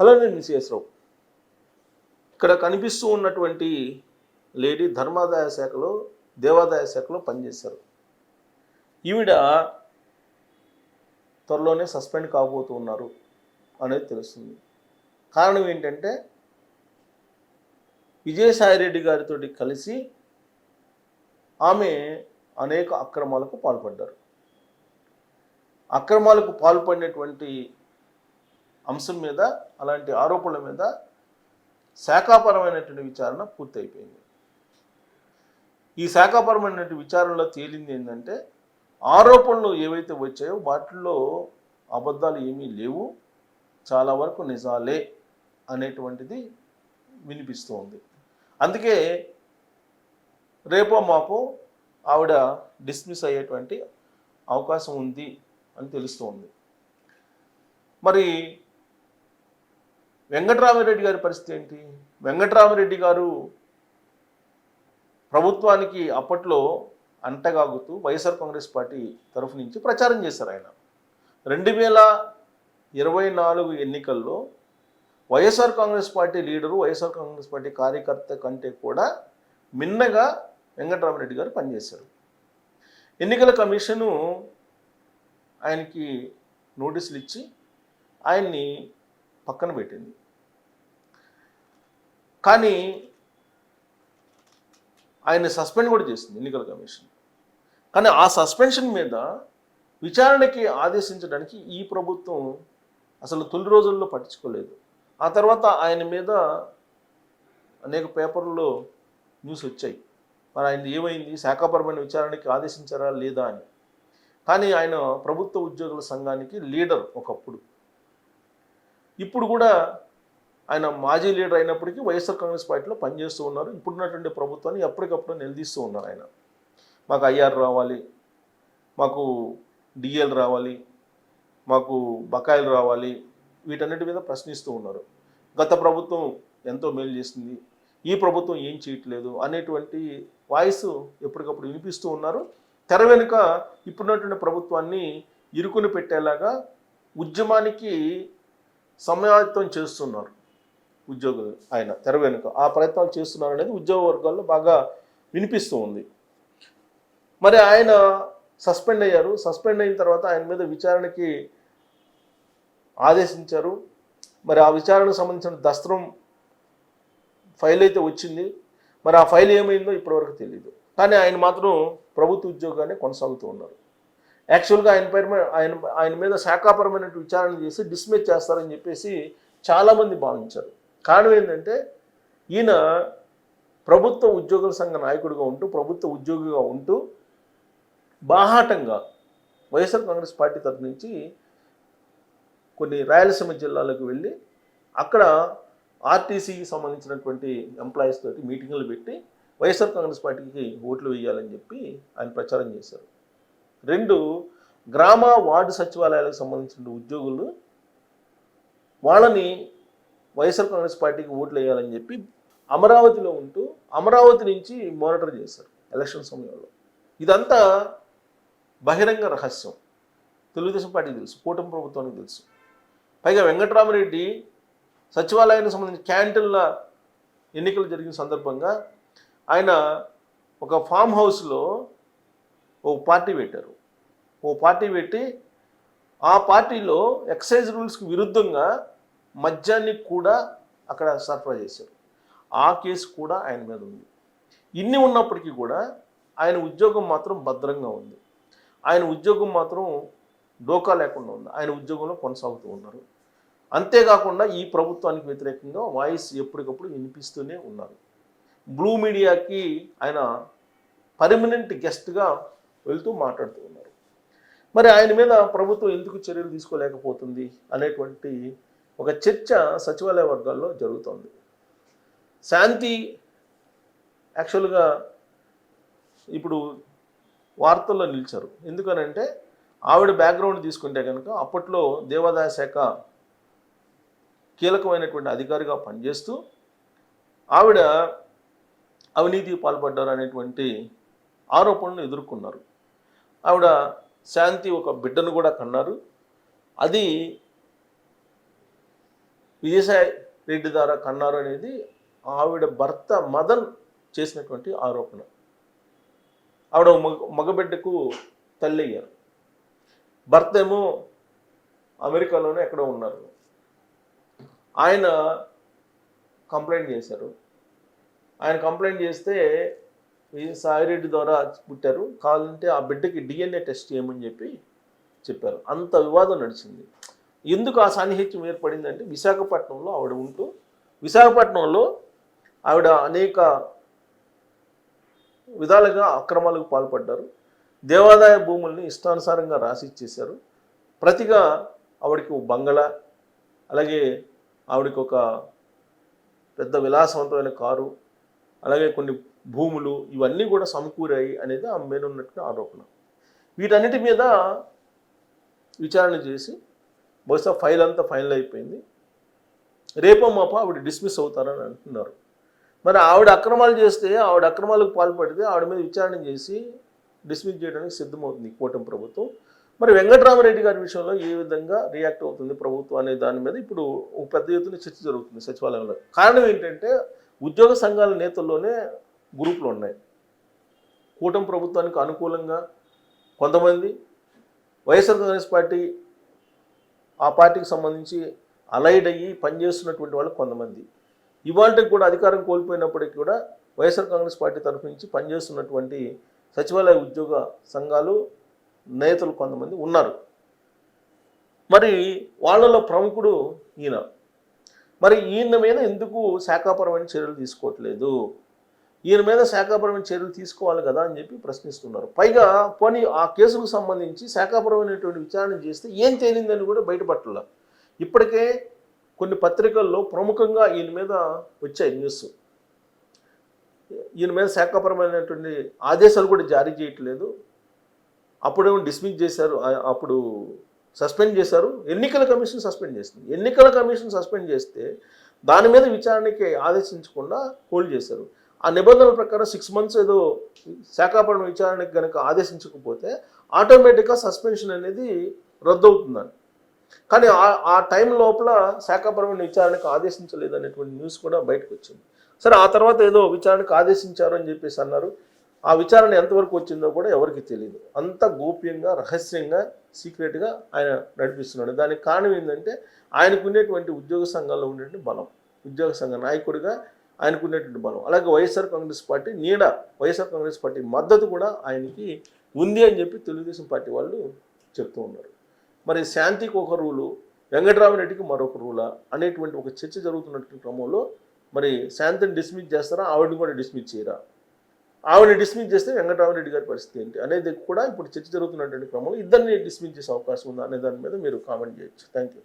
Hello నేను CS రావు. ఇక్కడ కనిపిస్తూ ఉన్నటువంటి లేడీ ధర్మాదాయ శాఖలో దేవాదాయ శాఖలో పనిచేశారు. ఈవిడ త్వరలోనే సస్పెండ్ కాబోతూ ఉన్నారు అనేది తెలుస్తుంది. కారణం ఏంటంటే విజయసాయిరెడ్డి గారితో కలిసి ఆమె అనేక అక్రమాలకు పాల్పడ్డారు. అక్రమాలకు పాల్పడినటువంటి అంశం మీద అలాంటి ఆరోపణల మీద శాఖాపరమైనటువంటి విచారణ పూర్తయిపోయింది. ఈ శాఖాపరమైనటువంటి విచారణలో తేలింది ఏంటంటే ఆరోపణలు ఏవైతే వచ్చాయో వాటిల్లో అబద్ధాలు ఏమీ లేవు. చాలా వరకు నిజాలే అనేటువంటిది వినిపిస్తూ ఉంది అందుకే రేపో మాపో ఆవిడ డిస్మిస్ అయ్యేటువంటి అవకాశం ఉంది అని తెలుస్తూ ఉంది మరి వెంకటరామరెడ్డి గారి పరిస్థితి ఏంటి? వెంకటరామరెడ్డి గారు ప్రభుత్వానికి అప్పట్లో అంటగాగుతూ వైఎస్ఆర్ కాంగ్రెస్ పార్టీ తరఫు నుంచి ప్రచారం చేశారు ఆయన. రెండు వేల ఇరవై నాలుగు ఎన్నికల్లో YSR Congress party leader YSR Congress party కార్యకర్త కంటే కూడా మిన్నగా వెంకటరామరెడ్డి గారు పనిచేశారు. ఎన్నికల కమిషను ఆయనకి నోటీసులు ఇచ్చి ఆయన్ని పక్కన పెట్టింది. కానీ ఆయన సస్పెండ్ కూడా చేసింది ఎన్నికల కమిషన్. కానీ ఆ సస్పెన్షన్ మీద విచారణకి ఆదేశించడానికి ఈ ప్రభుత్వం అసలు తొలి రోజుల్లో పట్టించుకోలేదు. ఆ తర్వాత ఆయన మీద అనేక పేపర్లో న్యూస్ వచ్చాయి. మరి ఆయన ఏమైంది? శాఖాపరమైన విచారణకి ఆదేశించారా లేదా అని. కానీ ఆయన ప్రభుత్వ ఉద్యోగుల సంఘానికి లీడర్ ఒకప్పుడు ఇప్పుడు కూడా ఆయన మాజీ లీడర్ అయినప్పటికీ వైఎస్ఆర్ కాంగ్రెస్ పార్టీలో పనిచేస్తూ ఉన్నారు. ఇప్పుడున్నటువంటి ప్రభుత్వాన్ని ఎప్పటికప్పుడు నిలదీస్తూ ఉన్నారు ఆయన. మాకు ఐఆర్ రావాలి మాకు డిఎల్ రావాలి మాకు బకాయిలు రావాలి వీటన్నిటి మీద ప్రశ్నిస్తూ ఉన్నారు. గత ప్రభుత్వం ఎంతో మేలు చేసింది ఈ ప్రభుత్వం ఏం చేయట్లేదు అనేటువంటి వాయిస్ ఎప్పటికప్పుడు వినిపిస్తూ ఉన్నారు. తెర వెనుక ఇప్పుడున్నటువంటి ప్రభుత్వాన్ని ఇరుకుని పెట్టేలాగా ఉద్యమానికి సమయాత్తం చేస్తున్నారు ఉద్యోగులు ఆయన తెర వెనుక. ఆ ప్రయత్నాలు చేస్తున్నారు అనేది ఉద్యోగ వర్గాల్లో బాగా వినిపిస్తూ ఉంది. మరి ఆయన సస్పెండ్ అయ్యారు. సస్పెండ్ అయిన తర్వాత ఆయన మీద విచారణకి ఆదేశించారు. మరి ఆ విచారణకు సంబంధించిన దస్త్రం ఫైల్ అయితే వచ్చింది. మరి ఆ ఫైల్ ఏమైందో ఇప్పటివరకు తెలియదు కానీ ఆయన మాత్రం ప్రభుత్వ ఉద్యోగాన్ని కొనసాగుతూ ఉన్నారు. యాక్చువల్గా ఆయన పేరు ఆయన ఆయన మీద శాఖాపరమైన విచారణ చేసి డిస్మిస్ చేస్తారని చెప్పేసి చాలామంది భావించారు. కారణం ఏంటంటే ఈయన ప్రభుత్వ ఉద్యోగుల సంఘ నాయకుడిగా ఉంటూ ప్రభుత్వ ఉద్యోగిగా ఉంటూ బాహాటంగా వైఎస్ఆర్ కాంగ్రెస్ పార్టీ తరఫు నుంచి కొన్ని రాయలసీమ జిల్లాలకు వెళ్ళి అక్కడ ఆర్టీసీకి సంబంధించినటువంటి ఎంప్లాయీస్ తోటి మీటింగులు పెట్టి వైఎస్ఆర్ కాంగ్రెస్ పార్టీకి ఓట్లు వేయాలని చెప్పి ఆయన ప్రచారం చేశారు. రెండు గ్రామ వార్డు సచివాలయాలకు సంబంధించిన ఉద్యోగులు వాళ్ళని వైఎస్ఆర్ కాంగ్రెస్ పార్టీకి ఓట్లు వేయాలని చెప్పి అమరావతిలో ఉంటూ అమరావతి నుంచి మానిటర్ చేశారు ఎలక్షన్ సమయంలో. ఇదంతా బహిరంగ రహస్యం. తెలుగుదేశం పార్టీకి తెలుసు కూటమి ప్రభుత్వానికి తెలుసు. పైగా వెంకటరామరెడ్డి సచివాలయానికి సంబంధించిన క్యాంటీన్ల ఎన్నికలు జరిగిన సందర్భంగా ఆయన ఒక ఫామ్ హౌస్లో ఓ పార్టీ పెట్టారు. ఓ పార్టీ పెట్టి ఆ పార్టీలో ఎక్సైజ్ రూల్స్కి విరుద్ధంగా మద్యాన్ని కూడా అక్కడ సరఫరా చేశారు. ఆ కేసు కూడా ఆయన మీద ఉంది. ఇన్ని ఉన్నప్పటికీ కూడా ఆయన ఉద్యోగం మాత్రం భద్రంగా ఉంది. ఆయన ఉద్యోగం మాత్రం డోకా లేకుండా ఉంది. ఆయన ఉద్యోగంలో కొనసాగుతూ ఉన్నారు. అంతేకాకుండా ఈ ప్రభుత్వానికి వ్యతిరేకంగా వాయిస్ ఎప్పటికప్పుడు వినిపిస్తూనే ఉన్నారు. బ్లూ మీడియాకి ఆయన పర్మనెంట్ గెస్ట్గా వెళ్తూ మాట్లాడుతూ ఉన్నారు. మరి ఆయన మీద ప్రభుత్వం ఎందుకు చర్యలు తీసుకోలేకపోతుంది అనేటువంటి ఒక చర్చ సచివాలయ వర్గాల్లో జరుగుతోంది. శాంతి యాక్చువల్గా ఇప్పుడు వార్తల్లో నిలిచారు. ఎందుకనంటే ఆవిడ బ్యాక్గ్రౌండ్ తీసుకుంటే కనుక అప్పట్లో దేవాదాయ శాఖ కీలకమైనటువంటి అధికారిగా పనిచేస్తూ ఆవిడ అవినీతికి పాల్పడ్డారు అనేటువంటి ఆరోపణలు ఎదుర్కొన్నారు. ఆవిడ శాంతి ఒక బిడ్డను కూడా కన్నారు. అది విజయసాయి రెడ్డి ద్వారా కన్నారు అనేది ఆవిడ భర్త మదన్ చేసినటువంటి ఆరోపణ. ఆవిడ మగ మగబిడ్డకు తల్లి అయ్యారు. భర్త ఏమో అమెరికాలోనే ఎక్కడో ఉన్నారు. ఆయన కంప్లైంట్ చేశారు. ఆయన కంప్లైంట్ చేస్తే సాయిరెడ్డి ద్వారా పుట్టారు. కావాలంటే ఆ బిడ్డకి డిఎన్ఏ టెస్ట్ చేయమని చెప్పి చెప్పారు. అంత వివాదం నడిచింది. ఎందుకు ఆ సాన్నిహిత్యం ఏర్పడిందంటే విశాఖపట్నంలో ఆవిడ ఉంటూ విశాఖపట్నంలో ఆవిడ అనేక విధాలుగా అక్రమాలకు పాల్పడ్డారు. దేవాదాయ భూముల్ని ఇష్టానుసారంగా రాసిచ్చేశారు. ప్రతిగా ఆవిడకి ఒక బంగళా అలాగే ఆవిడకి ఒక పెద్ద విలాసవంతమైన కారు అలాగే కొన్ని భూములు ఇవన్నీ కూడా సమకూరాయి అనేది ఆమె మీద ఉన్నట్టు ఆరోపణ. వీటన్నిటి మీద విచారణ చేసి బహుశా ఫైల్ అంతా ఫైనల్ అయిపోయింది. రేపో మాపో ఆవిడ డిస్మిస్ అవుతారని అంటున్నారు. మరి ఆవిడ అక్రమాలు చేస్తే ఆవిడ అక్రమాలకు పాల్పడితే ఆవిడ మీద విచారణ చేసి డిస్మిస్ చేయడానికి సిద్ధమవుతుంది కూటమి ప్రభుత్వం. మరి వెంకటరామరెడ్డి గారి విషయంలో ఏ విధంగా రియాక్ట్ అవుతుంది ప్రభుత్వం అనే దాని మీద ఇప్పుడు ఒక పెద్ద ఎత్తున చర్చ జరుగుతుంది సచివాలయంలో. కారణం ఏంటంటే ఉద్యోగ సంఘాల నేతల్లోనే గ్రూపులు ఉన్నాయి. కూటమి ప్రభుత్వానికి అనుకూలంగా కొంతమంది వైఎస్ఆర్ కాంగ్రెస్ పార్టీ ఆ పార్టీకి సంబంధించి అలైడ్ అయ్యి పనిచేస్తున్నటువంటి వాళ్ళు కొంతమంది. ఇవాళకి కూడా అధికారం కోల్పోయినప్పటికీ కూడా వైఎస్ఆర్ కాంగ్రెస్ పార్టీ తరఫు నుంచి పనిచేస్తున్నటువంటి సచివాలయ ఉద్యోగ సంఘాలు నేతలు కొంతమంది ఉన్నారు. మరి వాళ్ళలో ప్రముఖుడు ఈయన. మరి ఈయన మీద ఎందుకు శాఖాపరమైన చర్యలు తీసుకోవట్లేదు? ఈయన మీద శాఖాపరమైన చర్యలు తీసుకోవాలి కదా అని చెప్పి ప్రశ్నిస్తున్నారు. పైగా పోనీ ఆ కేసుకు సంబంధించి శాఖాపరమైనటువంటి విచారణ చేస్తే ఏం తేలిందని కూడా బయటపట్టాల. ఇప్పటికే కొన్ని పత్రికల్లో ప్రముఖంగా ఈయన మీద వచ్చాయి న్యూస్. ఈయన మీద శాఖాపరమైనటువంటి ఆదేశాలు కూడా జారీ చేయట్లేదు. అప్పుడేమో డిస్మిస్ చేశారు. అప్పుడు సస్పెండ్ చేశారు. ఎన్నికల కమిషన్ సస్పెండ్ చేసింది. ఎన్నికల కమిషన్ సస్పెండ్ చేస్తే దాని మీద విచారణకి ఆదేశించకుండా హోల్డ్ చేశారు. ఆ నిబంధనల ప్రకారం సిక్స్ మంత్స్ ఏదో శాఖాపరణ విచారణకు కనుక ఆదేశించకపోతే ఆటోమేటిక్గా సస్పెన్షన్ అనేది రద్దు అవుతుందని కానీ ఆ ఆ టైం లోపల శాఖాపరమైన విచారణకు ఆదేశించలేదు అనేటువంటి న్యూస్ కూడా బయటకు వచ్చింది సరే ఆ తర్వాత ఏదో విచారణకు ఆదేశించారు అని చెప్పేసి అన్నారు. ఆ విచారణ ఎంతవరకు వచ్చిందో కూడా ఎవరికి తెలియదు అంత గోప్యంగా రహస్యంగా సీక్రెట్గా ఆయన నడిపిస్తున్నాడు. దానికి కారణం ఏంటంటే ఆయనకు ఉండేటువంటి ఉద్యోగ సంఘాల్లో ఉండేటువంటి బలం. ఉద్యోగ సంఘ నాయకుడిగా ఆయనకు బలం. అలాగే వైఎస్ఆర్ కాంగ్రెస్ పార్టీ నీడ వైఎస్ఆర్ కాంగ్రెస్ పార్టీ మద్దతు కూడా ఆయనకి ఉంది అని చెప్పి తెలుగుదేశం పార్టీ వాళ్ళు చెప్తూ ఉన్నారు. మరి శాంతికి ఒక రూలు వెంకటరామరెడ్డికి మరొక రూలా అనేటువంటి ఒక చర్చ జరుగుతున్నటువంటి క్రమంలో మరి శాంతిని డిస్మిస్ చేస్తారా? ఆవిడని కూడా డిస్మిస్ చేయరా? ఆవిడని డిస్మిస్ చేస్తే వెంకటరామరెడ్డి గారి పరిస్థితి ఏంటి అనేది కూడా ఇప్పుడు చర్చ జరుగుతున్నటువంటి క్రమంలో ఇద్దరిని డిస్మిస్ చేసే అవకాశం ఉందా అనే దాని మీద మీరు కామెంట్ చేయొచ్చు. Thank you